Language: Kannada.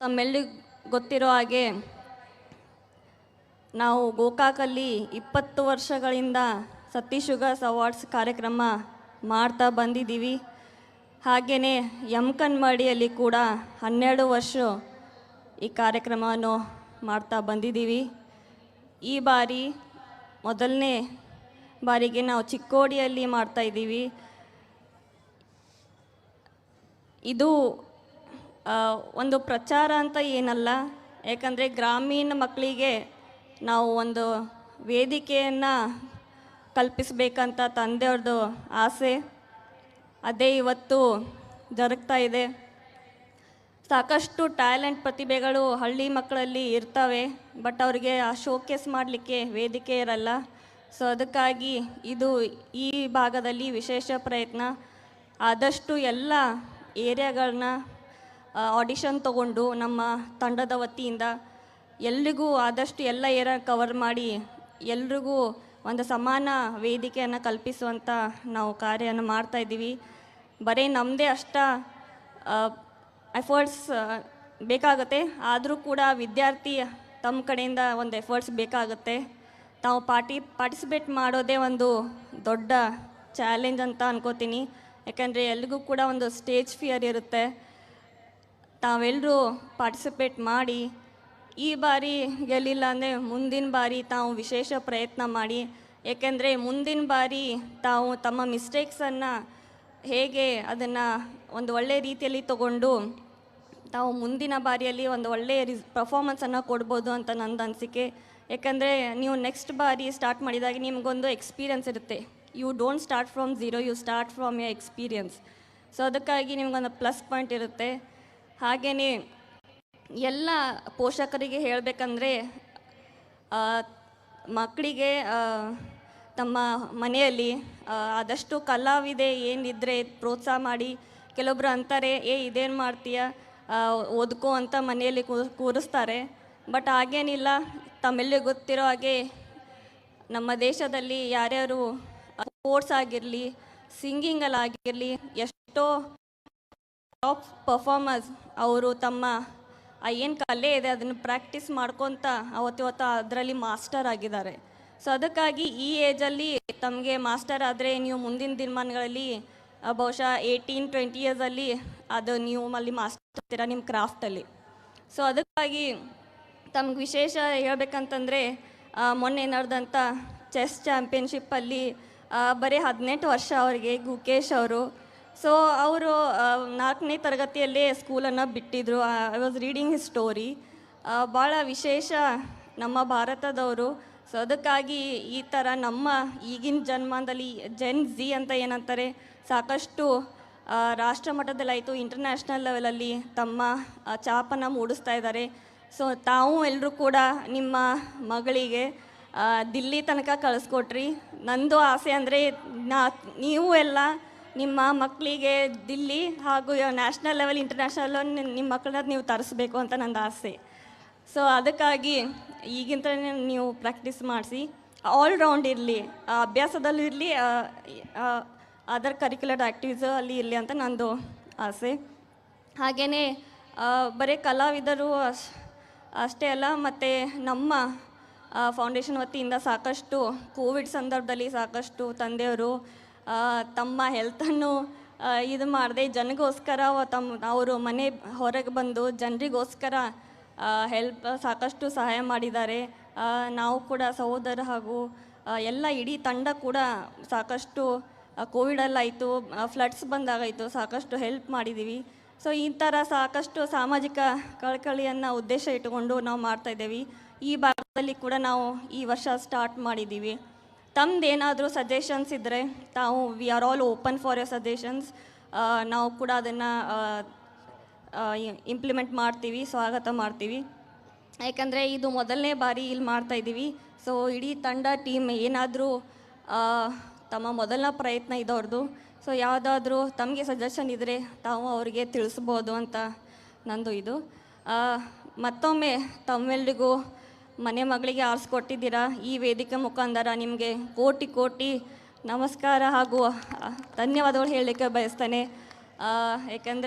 ತಮ್ಮೆಲ್ಲಿಗೆ ಗೊತ್ತಿರೋ ಹಾಗೆ ನಾವು ಗೋಕಾಕಲ್ಲಿ ಇಪ್ಪತ್ತು ವರ್ಷಗಳಿಂದ ಸತೀಶ್ ಶುಗರ್ಸ್ ಅವಾರ್ಡ್ಸ್ ಕಾರ್ಯಕ್ರಮ ಮಾಡ್ತಾ ಬಂದಿದ್ದೀವಿ. ಹಾಗೆಯೇ ಯಮಕನ್ಮಡಿಯಲ್ಲಿ ಕೂಡ ಹನ್ನೆರಡು ವರ್ಷ ಈ ಕಾರ್ಯಕ್ರಮವನ್ನು ಮಾಡ್ತಾ ಬಂದಿದ್ದೀವಿ. ಈ ಬಾರಿ ಮೊದಲನೇ ಬಾರಿಗೆ ನಾವು ಚಿಕ್ಕೋಡಿಯಲ್ಲಿ ಮಾಡ್ತಾ ಇದ್ದೀವಿ. ಇದು ಒಂದು ಪ್ರಚಾರ ಅಂತ ಏನಲ್ಲ. ಯಾಕಂದರೆ ಗ್ರಾಮೀಣ ಮಕ್ಕಳಿಗೆ ನಾವು ಒಂದು ವೇದಿಕೆಯನ್ನು ಕಲ್ಪಿಸಬೇಕಂತ ತಂದೆಯವ್ರದ್ದು ಆಸೆ. ಅದೇ ಇವತ್ತು ಜರುಗ್ತಾ ಇದೆ. ಸಾಕಷ್ಟು ಟ್ಯಾಲೆಂಟ್ ಪ್ರತಿಭೆಗಳು ಹಳ್ಳಿ ಮಕ್ಕಳಲ್ಲಿ ಇರ್ತವೆ, ಬಟ್ ಅವರಿಗೆ ಆ ಶೋಕೇಸ್ ಮಾಡಲಿಕ್ಕೆ ವೇದಿಕೆ ಇರಲ್ಲ. ಸೊ, ಅದಕ್ಕಾಗಿ ಇದು ಈ ಭಾಗದಲ್ಲಿ ವಿಶೇಷ ಪ್ರಯತ್ನ. ಆದಷ್ಟು ಎಲ್ಲ ಏರಿಯಾಗಳನ್ನ ಆಡಿಷನ್ ತಗೊಂಡು ನಮ್ಮ ತಂಡದ ವತಿಯಿಂದ ಎಲ್ರಿಗೂ ಆದಷ್ಟು ಎಲ್ಲ ಏರ ಕವರ್ ಮಾಡಿ ಎಲ್ರಿಗೂ ಒಂದು ಸಮಾನ ವೇದಿಕೆಯನ್ನು ಕಲ್ಪಿಸುವಂಥ ನಾವು ಕಾರ್ಯನ ಮಾಡ್ತಾ ಇದ್ದೀವಿ. ಬರೀ ನಮ್ಮದೇ ಅಷ್ಟ ಎಫರ್ಟ್ಸ್ ಬೇಕಾಗುತ್ತೆ. ಆದರೂ ಕೂಡ ವಿದ್ಯಾರ್ಥಿ ತಮ್ಮ ಕಡೆಯಿಂದ ಒಂದು ಎಫರ್ಟ್ಸ್ ಬೇಕಾಗುತ್ತೆ. ತಾವು ಪಾರ್ಟಿ ಪಾರ್ಟಿಸಿಪೇಟ್ ಮಾಡೋದೇ ಒಂದು ದೊಡ್ಡ ಚಾಲೆಂಜ್ ಅಂತ ಅನ್ಕೋತೀನಿ. ಯಾಕೆಂದರೆ ಎಲ್ರಿಗೂ ಕೂಡ ಒಂದು ಸ್ಟೇಜ್ ಫಿಯರ್ ಇರುತ್ತೆ. ತಾವೆಲ್ಲರೂ ಪಾರ್ಟಿಸಿಪೇಟ್ ಮಾಡಿ ಈ ಬಾರಿ ಗೆಲ್ಲಿಲ್ಲ ಅಂದರೆ ಮುಂದಿನ ಬಾರಿ ತಾವು ವಿಶೇಷ ಪ್ರಯತ್ನ ಮಾಡಿ. ಏಕೆಂದರೆ ಮುಂದಿನ ಬಾರಿ ತಾವು ತಮ್ಮ ಮಿಸ್ಟೇಕ್ಸನ್ನು ಹೇಗೆ ಅದನ್ನು ಒಂದು ಒಳ್ಳೆಯ ರೀತಿಯಲ್ಲಿ ತಗೊಂಡು ತಾವು ಮುಂದಿನ ಬಾರಿಯಲ್ಲಿ ಒಂದು ಒಳ್ಳೆಯ ರಿಸ್ ಪರ್ಫಾಮೆನ್ಸನ್ನು ಕೊಡ್ಬೋದು ಅಂತ ನಂದು ಅನಿಸಿಕೆ. ಯಾಕಂದರೆ ನೀವು ನೆಕ್ಸ್ಟ್ ಬಾರಿ ಸ್ಟಾರ್ಟ್ ಮಾಡಿದಾಗ ನಿಮಗೊಂದು ಎಕ್ಸ್ಪೀರಿಯನ್ಸ್ ಇರುತ್ತೆ. You don't start from zero you start from the experience so ಅದಕ್ಕಾಗಿ ನಿಮಗೊಂದು ಪ್ಲಸ್ ಪಾಯಿಂಟ್ ಇರುತ್ತೆ. ಹಾಗೆಯೇ ಎಲ್ಲ ಪೋಷಕರಿಗೆ ಹೇಳಬೇಕಂದ್ರೆ ಮಕ್ಕಳಿಗೆ ತಮ್ಮ ಮನೆಯಲ್ಲಿ ಆದಷ್ಟು ಕಲಾವಿದೆ ಏನಿದ್ರೆ ಪ್ರೋತ್ಸಾಹ ಮಾಡಿ, ಕೆಲವೊಬ್ರು ಅಂತಾರೆ, ಏ, ಇದೇನು ಮಾಡ್ತೀಯ? ಓದ್ಕೋ ಅಂತ ಮನೆಯಲ್ಲಿ ಕೂರಿಸ್ತಾರೆ. ಬಟ್ ಹಾಗೇನಿಲ್ಲ ತಮ್ಮೆಲ್ಲೇ ಗೊತ್ತಿರೋ ಹಾಗೆ ನಮ್ಮ ದೇಶದಲ್ಲಿ ಯಾರ್ಯಾರು ಸ್ಪೋರ್ಟ್ಸ್ ಆಗಿರಲಿ, ಸಿಂಗಿಂಗಲ್ಲಾಗಿರಲಿ, ಎಷ್ಟೋ ಟಾಪ್ ಪರ್ಫಾರ್ಮರ್ಸ್ ಅವರು ತಮ್ಮ ಏನು ಕಲೆ ಇದೆ ಅದನ್ನು ಪ್ರಾಕ್ಟೀಸ್ ಮಾಡ್ಕೊತ ಅವತ್ತಿವತ್ತು ಅದರಲ್ಲಿ ಮಾಸ್ಟರ್ ಆಗಿದ್ದಾರೆ. ಸೊ ಅದಕ್ಕಾಗಿ ಈ ಏಜಲ್ಲಿ ತಮಗೆ ಮಾಸ್ಟರ್ ಆದರೆ ನೀವು ಮುಂದಿನ ದಿನಮಾನಗಳಲ್ಲಿ ಬಹುಶಃ ಏಯ್ಟೀನ್ ಟ್ವೆಂಟಿ ಇಯರ್ಸಲ್ಲಿ ಅದು ನೀವು ಅಲ್ಲಿ ಮಾಸ್ಟರ್ ಆಗ್ತೀರಾ ನಿಮ್ಮ ಕ್ರಾಫ್ಟಲ್ಲಿ ಸೊ ಅದಕ್ಕಾಗಿ ತಮ್ಗೆ ವಿಶೇಷ ಹೇಳಬೇಕಂತಂದರೆ ಮೊನ್ನೆ ನಡೆದಂಥ ಚೆಸ್ ಚಾಂಪಿಯನ್ಶಿಪ್ಪಲ್ಲಿ ಬರೀ ಹದಿನೆಂಟು ವರ್ಷ ಅವರಿಗೆ ಗುಕೇಶ್ ಅವರು ಸೊ ಅವರು ನಾಲ್ಕನೇ ತರಗತಿಯಲ್ಲೇ ಸ್ಕೂಲನ್ನು ಬಿಟ್ಟಿದ್ರು. I was reading his story ಭಾಳ ವಿಶೇಷ ನಮ್ಮ ಭಾರತದವರು. ಸೊ ಅದಕ್ಕಾಗಿ ಈ ಥರ ನಮ್ಮ ಈಗಿನ ಜನ್ಮದಲ್ಲಿ ಜೆನ್ ಝಿ ಅಂತ ಏನಂತಾರೆ, ಸಾಕಷ್ಟು ರಾಷ್ಟ್ರ ಮಟ್ಟದಲ್ಲಾಯಿತು ಇಂಟರ್ನ್ಯಾಷನಲ್ ಲೆವೆಲಲ್ಲಿ ತಮ್ಮ ಚಾಪನ್ನು ಮೂಡಿಸ್ತಾ ಇದ್ದಾರೆ. ಸೊ ತಾವು ಎಲ್ಲರೂ ಕೂಡ ನಿಮ್ಮ ಮಗಳಿಗೆ ದಿಲ್ಲಿ ತನಕ ಕಳಿಸ್ಕೊಟ್ರಿ. ನಂದು ಆಸೆ ಅಂದರೆ ನಾ, ನೀವು ಎಲ್ಲ ನಿಮ್ಮ ಮಕ್ಕಳಿಗೆ ದಿಲ್ಲಿ ಹಾಗೂ ನ್ಯಾಷನಲ್ ಲೆವೆಲ್ ಇಂಟರ್ನ್ಯಾಷನಲ್ ನಿಮ್ಮ ಮಕ್ಕಳನ್ನ ನೀವು ತರಿಸ್ಬೇಕು ಅಂತ ನಂದು ಆಸೆ. ಸೊ ಅದಕ್ಕಾಗಿ ಈಗಿಂತ ನೀವು ಪ್ರಾಕ್ಟೀಸ್ ಮಾಡಿಸಿ. ಆಲ್ ರೌಂಡ್ ಇರಲಿ ಅಭ್ಯಾಸದಲ್ಲೂ ಇರಲಿ ಅದರ್ ಕರಿಕ್ಯುಲರ್ ಆ್ಯಕ್ಟಿವಿಸು ಅಲ್ಲಿ ಇರಲಿ ಅಂತ ನಂದು ಆಸೆ. ಹಾಗೆಯೇ ಬರೀ ಕಲಾವಿದರು ಅಷ್ಟೇ ಅಲ್ಲ, ಮತ್ತು ನಮ್ಮ ಫೌಂಡೇಶನ್ ವತಿಯಿಂದ ಸಾಕಷ್ಟು, ಕೋವಿಡ್ ಸಂದರ್ಭದಲ್ಲಿ ಸಾಕಷ್ಟು ತಂದೆಯವರು ತಮ್ಮ ಹೆಲ್ತನ್ನು ಇದು ಮಾಡದೆ. ಜನಗೋಸ್ಕರ ತಮ್ಮ ಅವರು ಮನೆ ಹೊರಗೆ ಬಂದು ಜನರಿಗೋಸ್ಕರ ಹೆಲ್ಪ್ ಸಾಕಷ್ಟು ಸಹಾಯ ಮಾಡಿದ್ದಾರೆ. ನಾವು ಕೂಡ ಸಹೋದರ ಹಾಗೂ ಎಲ್ಲ ಇಡೀ ತಂಡ ಕೂಡ ಸಾಕಷ್ಟು ಕೋವಿಡಲ್ಲಾಯಿತು ಫ್ಲಡ್ಸ್ ಬಂದಾಗಾಯಿತು, ಸಾಕಷ್ಟು ಹೆಲ್ಪ್ ಮಾಡಿದ್ದೀವಿ ಸೊ ಈ ಥರ ಸಾಕಷ್ಟು ಸಾಮಾಜಿಕ ಕಳಕಳಿಯನ್ನು ಉದ್ದೇಶ ಇಟ್ಟುಕೊಂಡು ನಾವು ಮಾಡ್ತಾಯಿದ್ದೇವೆ ಈ ಭಾಗದಲ್ಲಿ ಕೂಡ ನಾವು ಈ ವರ್ಷ ಸ್ಟಾರ್ಟ್ ಮಾಡಿದ್ದೀವಿ. ತಮ್ಮದೇನಾದರೂ ಸಜೆಷನ್ಸ್ ಇದ್ದರೆ ತಾವು we are all open for your suggestions ನಾವು ಕೂಡ ಅದನ್ನು ಇಂಪ್ಲಿಮೆಂಟ್ ಮಾಡ್ತೀವಿ, ಸ್ವಾಗತ ಮಾಡ್ತೀವಿ. ಯಾಕಂದರೆ ಇದು ಮೊದಲನೇ ಬಾರಿ ಇಲ್ಲಿ ಮಾಡ್ತಾ ಇದ್ದೀವಿ ಸೊ ಇಡೀ ತಂಡ ಟೀಮ್ ಏನಾದರೂ ತಮ್ಮ ಮೊದಲನೇ ಪ್ರಯತ್ನ ಇದ್ದವ್ರದ್ದು ಸೊ ಯಾವುದಾದ್ರೂ ತಮಗೆ ಸಜೆಷನ್ ಇದ್ದರೆ ತಾವು ಅವರಿಗೆ ತಿಳಿಸ್ಬೋದು ಅಂತ ನಂದು ಇದು. ಮತ್ತೊಮ್ಮೆ ತಮ್ಮೆಲ್ರಿಗೂ ಮನೆ ಮಗಳಿಗೆ ಆರಿಸ್ಕೊಟ್ಟಿದ್ದೀರಾ? ಈ ವೇದಿಕೆ ಮುಖಾಂತರ ನಿಮಗೆ ಕೋಟಿ ಕೋಟಿ ನಮಸ್ಕಾರ ಹಾಗೂ ಧನ್ಯವಾದಗಳು ಹೇಳಲಿಕ್ಕೆ ಬಯಸ್ತೇನೆ. ಯಾಕೆಂದರೆ